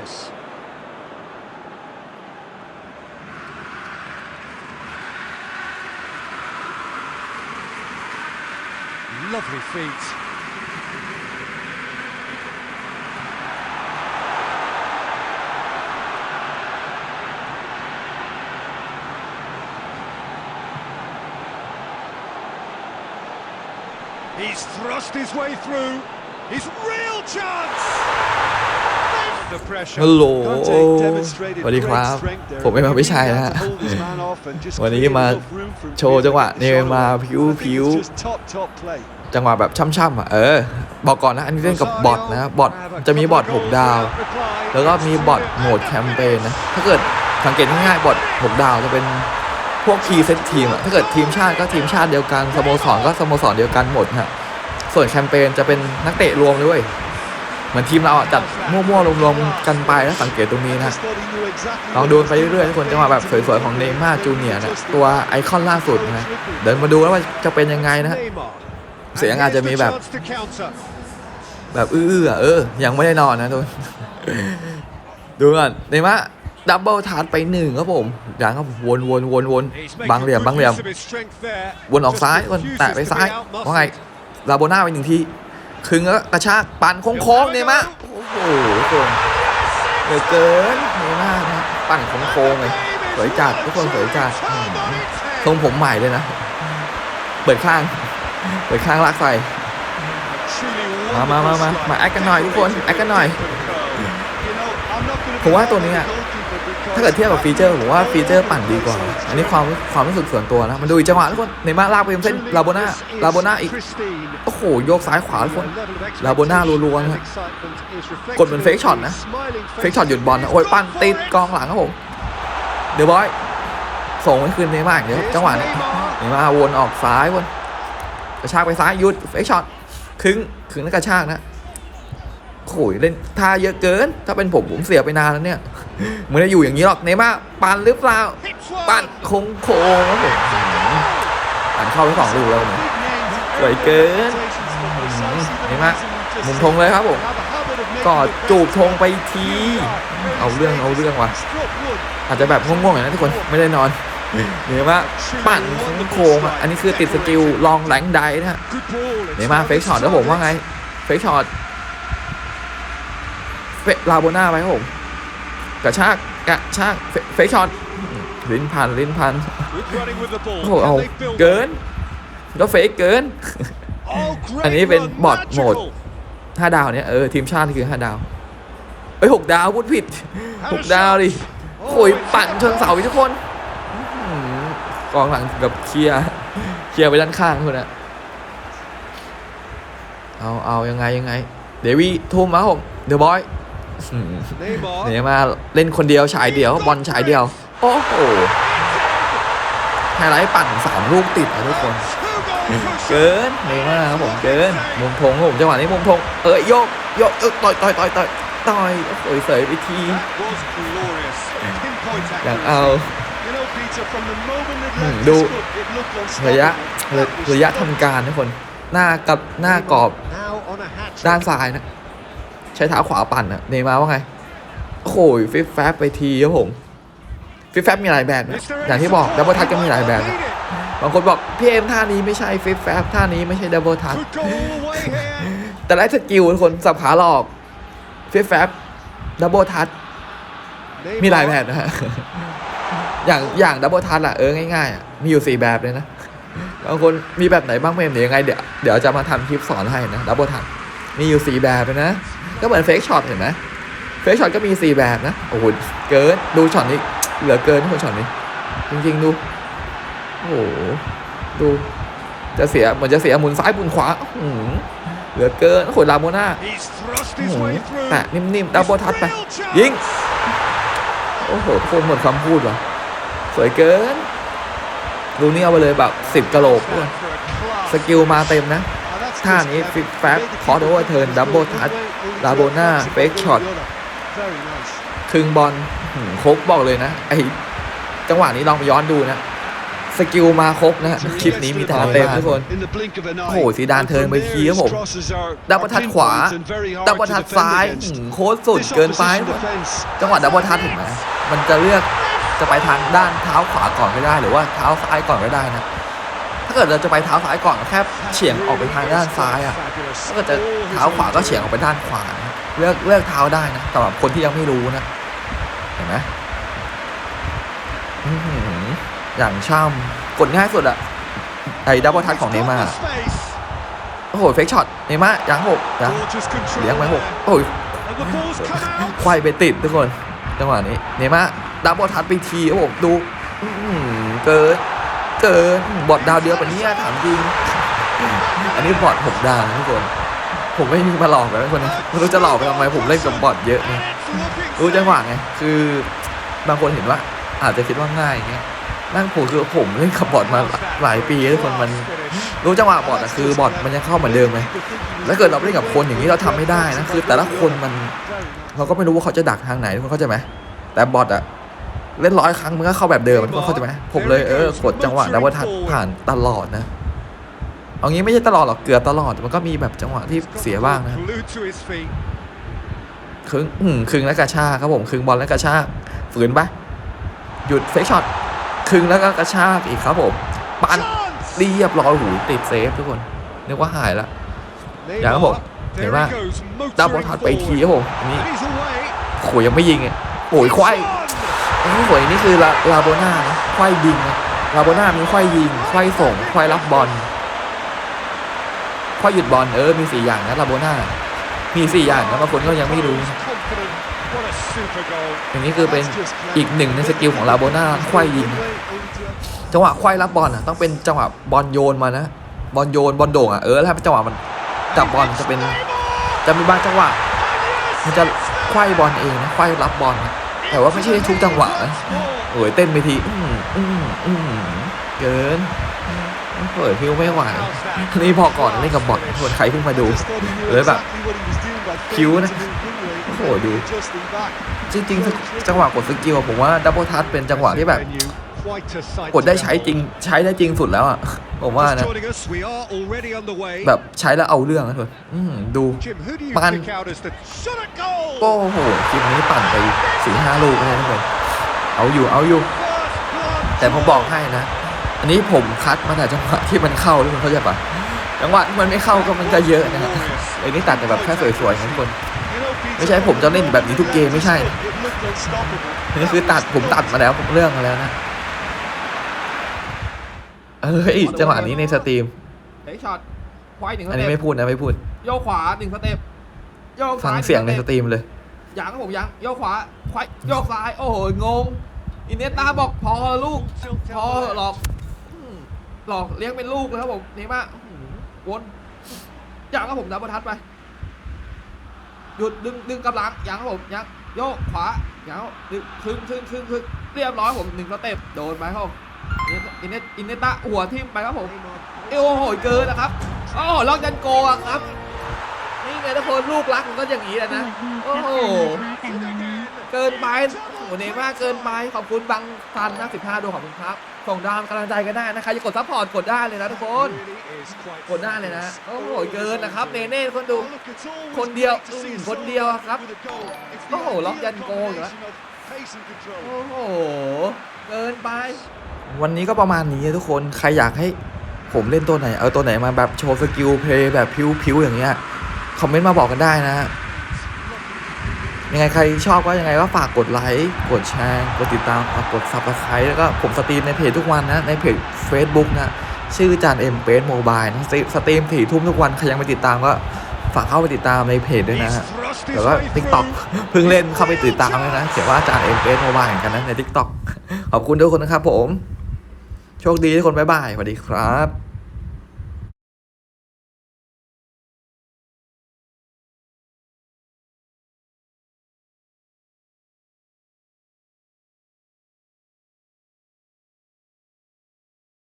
Davis. Lovely feet. He's thrust his way through. His real chance. The pressure. ฮัลโหล Kante demonstrated สวัสดีครับ great strength there. ผมเป็นมาวิชัย Really นะ had ฮะ to hold his man off and just วันนี้ clear มา enough room for โชว์จังหวะ David เน to มา shot. ผิว I think ผิว it's just top top play. จังหวะแบบช่ำๆอะ เออ บอกก่อนนะ อันนี้เล่นกับบอทนะ บอทจะมีบอท6ดาว แล้วก็มีบอทโหมดแคมเปญนะ ถ้าเกิดสังเกตง่ายๆบอท6ดาวจะเป็นพวกคีย์เซตทีมอะ ถ้าเกิดทีมชาติก็ทีมชาติเดียวกัน สโมสรก็สโมสรเดียวกันหมดฮะ ส่วนแคมเปญจะเป็นนักเตะรวมด้วย เหมือนทีมเราอะจัดมั่วๆรวมๆกันไปแล้วสังเกตตรงนี้นะลองดูไปเรื่อยๆทุกคนจังหวะแบบสวยๆของเนม่าจูเนียร์นะตัวไอคอนล่าสุดนะเดินมาดูแล้วว่าจะเป็นยังไงนะเสียงอาจจะมีแบบ แบบอื้อๆอะเออ ยังไม่ได้นอนนะทุกคนดูก่อนเนม่าดับเบิลทาร์ไปหนึ่งครับผมอย่างครับวนวนวนวนบางเหลี่ยมบางเหลี่ยม วนออกซ้ายวนแตะไปซ้ายว่าไงลาโบน่าไปหนึ่งที คึงแล้วก็กระชากปั่นโค้งๆเนม่าโอ้โหทุกคนเหลือเกินเนม่านะปั่นโค้งๆเลยสวยจัดทุกคนสวยจัดอืมทรงผมใหม่เลยนะ เปิดข้าง เปิดข้างลากใส่ Truly มามามามา wonderful มา strike. แอคกันหน่อยทุกคนแอคกันหน่อย You know, I'm not gonna ผมว่า be ตัวนี้อะ goalkeeper because ถ้าเกิดเทียบกับฟีเจอร์ผมว่าฟีเจอร์ปั่นดีกว่า อันนี้ความความรู้สึกส่วนตัวนะ มันดูอีกจังหวะทุกคนในมาลากไปเส้นลาโบนาลาโบนาอีก โอ้โห โยกซ้ายขวาทุกคนลาโบนารัวๆนะกดเหมือนเฟกช็อตนะเฟกช็อตหยุดบอลนะโอ้ยปั้นติดกองหลังครับผมเดี๋ยวบอยส่งให้คืนเนม่าอีกเดี๋ยวจังหวะนี้เนม่าวนออกซ้ายวนกระชากไปซ้ายหยุดเฟกช็อตครึ่งครึ่งแล้วกระชากนะโอ้ยเล่นท่าเยอะเกิน ถ้าเป็นผมผมเสียไปนานแล้วเนี่ย ม่ได้อยู่อย่างนี้หรอกเนม่าปันหรือเปล่าปั่นคงโค้งผมปั่นเข้าไปสองลูกแล้วเนี่ย Big names, สวยเกินเนม reason we just มุม said. ธงเลยครับผมกอดจูบธงไปที เอาเรื่องเอาเรื่องว่ะ อาจจะแบบง่วงๆอย่างนั้นทุกคนไม่ได้นอนเห็นว่าปั่นโค้งอันนี้คือติดสกิลลองแรงไดนะฮะ Good ball. เนม่าเฟกช็อตแล้วผมว่าไง เฟกช็อตเฟลาโบน่าไปครับผม กระชากกระชากเฟเฟกช็อตลิ้นพันลิ้นพัน Good running with the ball. โอ้โห Can เอา they build เกินก็เฟกเกิน Oh, great อันนี้เป็น run, บอทโหมด magical. ห้าดาวเนี่ยเออทีมชาตินี่คือห้าดาวเอ้ยหกดาวพูดผิดหกดาวดิโอยปั่นชนเสาอีกทุกคนอื้อหือกองหลังกับเคลียร์เคลียร์ไปด้านข้างคนน่ะเอาเอายังไงยังไง เดวี่ทุ่มมาครับผมเดอะบอย Neymar. เนี่ยมาเล่นคนเดียวฉายเดียวบอลฉายเดียว โอ้โหไฮไลท์ปั่นสามลูกติดอะทุกคน เกินเนม่าครับผมเกินมุมธงผมจังหวะนี้มุมธงเอ้ยโยกโยกเออต่อยต่อยต่อยต่อยต่อยโอ้โหเสยไปทีอย่างเอาดูระยะระยะทำการทุกคน หน้ากับหน้ากรอบด้านซ้ายนะ ช้เท้าขวาปั่นนะเนม่าว่าไง โอ้โหฟิปแฟบไปทีครับผม ฟิปแฟบมีหลายแบบนะอย่างที่บอกดับเบิลทัชก็มีหลายแบบนะบางคนบอกพี่เอ็มท่านี้ไม่ใช่ฟิปแฟบท่านี้ไม่ใช่ดับเบิลทัชแต่ไล่สกิลทุกคนสับขาหลอกฟิปแฟบดับเบิลทัชมีหลายแบบนะฮะอย่างอย่างดับเบิลทัชอะเออง่ายๆอะมีอยู่สี่แบบเลยนะบางคนมีแบบไหนบ้างเมมเดี๋ยวยังไงเดี๋ยวเดี๋ยวจะมาทำคลิปสอนให้นะดับเบิลทัช มีอยู่สี่แบบเลยนะ ก็เหมือนเฟกช็อตเห็นไหมเฟกช็อตก็มีสี่แบบนะ โอ้โห เกิน ดูช็อตนี้ เหลือเกินทุกคนช็อตนี้ จริงๆ ดู โอ้โห ดู จะเสียเหมือนจะเสียหมุนซ้ายหมุนขวาอื้อหือเหลือเกินโอ้โหลาโมน่า He's thrust โอ้ his โห way through. แตะนิ่มๆดับเบิลทัชไป Real chance. ยิง โอ้โหโคตรหมดคำพูดว่ะสวยเกิน ดูนี่เอาไปเลยแบบสิบกะโหลกด้วย For a class. สกิลมาเต็มนะ Now that's ท่านี้ clever. ฟิปแฟบคอร์โอเวอร์เทิร์นดับเบิลทัชลาโบน่าเฟกช็อตคึงบอลโคกบอกเลยนะไอจังหวะนี้ลองไปย้อนดูนะ สกิลมาครบนะคลิปนี้มีแต่เต็มทุกคน โอ้โหซีดานเทิร์นไปทีครับผมดับเบิลทัดขวา ดับเบิลทัดซ้ายโค้ดสุดเกินไป จังหวะดับเบิลทัชเห็นไหมมันจะเลือกจะไปทางด้านเท้าขวาก่อนก็ได้ หรือว่าเท้าซ้ายก่อนก็ได้นะ ถ้าเกิดเราจะไปเท้าซ้ายก่อนแค่เฉียงออกไปทางด้านซ้ายอะถ้าเกิดจะเท้าขวาก็เฉียงออกไปด้านขวาเลือกเลือกเท้าได้นะสำหรับคนที่ยังไม่รู้นะเห็นไหมอย่างช่ำกดง่ายสุดอะไอ้ดับเบิลทัชของเนม่าโอ้โหเฟกช็อตเนม่ายังหกยังเลี้ยงไว้หกโอ้ยควายไปติดทุกคนจังหวะนี้เนม่าดับเบิลทัชไปทีโอ้โหดูเกิน เกินบอดดาวเดียวกว่านี้อะถามจริง อันนี้บอดหกดาวทุกคน ผมไม่มีมาหลอกแบบคนนี้ไม่รู้จะหลอกไปทำไมผมเล่นกับบอดเยอะไงรู้จังหวะไงคือบางคนเห็นว่า อาจจะคิดว่าง่ายอย่างเงี้ยนั่งผมคือผมเล่นกับบอดมาหลายปีทุกคนมันรู้จังหวะบอดอะคือบอดมันยังเข้าเหมือนเดิมไหมแล้วเกิดเราเล่นกับคนอย่างนี้เราทำไม่ได้นะคือ แต่ละคนมัน เราก็ไม่รู้ว่าเขาจะดักทางไหนทุกคนเข้าใจไหมแต่บอทอะ เล่นร้อยครั้งมันก็เข้าแบบเดิมทุกคนเข้าใจไหมผมเลยเออกดจังหวะดับเบิลทัชผ่านตลอดนะเอางี้ไม่ใช่ตลอดหรอกเกือบตลอดมันก็มีแบบจังหวะที่เสียบ้างนะครึ่งอืมครึ่งแล้วกระชากครับผมครึ่งบอลแล้วกระชากฝืนปะหยุดเฟกช็อตครึ่งแล้วก็กระชากอีกครับผมปันเรียบร้อยหูติดเซฟทุกคนนึกว่าหายละอย่างครับผมเห็นว่าดับเบิลทัชไปทีครับผมอันนี้โหยังไม่ยิงอะโอ้ยควาย โอ้ยโหยนี่คือลาลาโบน่านะควายยิงนะลาโบน่ามีควายยิงควายส่งควายรับบอลควายหยุดบอลเออมีสี่อย่างนะลาโบน่ามีสี่อย่างนะบางคนก็ยังไม่รู้อย่างนี้คือเป็นอีกหนึ่งในสกิลของลาโบน่าควายยิง จังหวะควายรับบอลอะต้องเป็นจังหวะบอลโยนมานะบอลโยนบอลโด่งอะเออแล้วถ้าเป็นจังหวะมันจับบอลจะเป็นจะมีบางจังหวะมันจะควายบอลเองนะควายรับบอลนะ แต่ว่าไม่ใช่ทุกจังหวะนะโอ้ยเต้นไปทีอืมอืมอืมเกินเปิดพิวไม่ไหวนี่พอก่อนเล่นกับบอทคนใครเพิ่งมาดูเลยแบบคิ้วนะโอ้โหดู จริงๆจังหวะกดสกิลผมว่าดับเบิลทัชเป็นจังหวะที่แบบ กดได้ใช้จริงใช้ได้จริงสุดแล้วอะผมว่านะแบบใช้แล้วเอาเรื่องนะทุกคนอืมดูมันโอ้โหคลิปนี้ปั่นไปสี่ห้าลูกเลยทุกคนเอาอยู่เอาอยู่ แต่ผมบอกให้นะ อันนี้ผมคัดมาแต่จังหวะที่มันเข้าทุกคนเข้าใจปะจังหวะที่มันไม่เข้าก็มันก็เยอะนะฮะไอ้นี่ตัดแต่แบบแค่สวยๆนะทุกคนไม่ใช่ผมจะเล่นแบบนี้ทุกเกมไม่ใช่นะอันนี่คือตัดผมตัดมาแล้วผมเรื่องมาแล้วนะ เอ้ยจังหวะนี้ในสตรีมเฮ้ยช็อตควายหนึ่งสอันนี้เต็ปไม่พูดนะไม่พูด โยกขวาหนึ่งสเต็ปโยกฟังซ้ายเสียงในหสนึ่ตรีมเลย ยังครับผมยังโยกขวาควายโยกซ้าย โอ้โหงง อินเนสตาบอกพอลูก พอหลอกอืมหลอกเลี้ยงเป็นลูกเลยครับผมนี่มากวนยังครับผมดับเบิลทัชไปหยุดดึงดึงกำลังยังครับผมยังโยกขวายังครับดึงครึ่งครึ่งครึ่งครึ่งเรียบร้อยผมหนึ่งสเต็ปโดนไปครับผม อินเนสอินเนตาหัวทิ่มไปครับผมโอ้โหยเกินนะครับอ้โหล็อกยันโกอะครับ นี่ไงทุกคนลูกรักมันก็อย่างนี้แหละนะ โอ้โห เกินไปโอ้โหเนม่าเกินไป ขอบคุณบังซันนะ15ดวงขอบคุณครับ ส่งดาวกำลังใจกันได้นะใครจะกดซัพพอร์ตกดได้เลยนะทุกคน กดได้เลยนะ โอ้โห เกินนะครับ เนเน่คนดู คนเดียวคนเดียวครับ โอ้โห ล็อกยันโกอยู่แล้วโอ้โห เกินไป วันนี้ก็ประมาณนี้ทุกคนใครอยากให้ผมเล่นตัวไหน เอาตัวไหนมาแบบโชว์สกิลเพลย์แบบพิวๆอย่างเงี้ยคอมเมนต์มาบอกกันได้นะยังไงใครชอบก็ยังไงก็ฝากกดไลค์กดแชร์กดติดตามฝากกดซับสไครต์แล้วก็ผมสตรีมในเพจทุกวันนะ ในเพจ Facebook นะชื่อจานเอ็มเปสโมบายนะสตรีมถี่ทุ่มทุกวัน ใครยังไม่ติดตามก็ฝากเข้าไปติดตามในเพจด้วยนะฮะแล้วก็ทิกตอกเพิ่งเล่นเข้าไปติดตามเลยนะเขียนว่าจารย์เอ็มเอสโมบายเหมือนกันนะในทิกตอกขอบคุณทุกคนนะครับผม โชคดีทุกคนบ๊ายบายสวัสดีครับ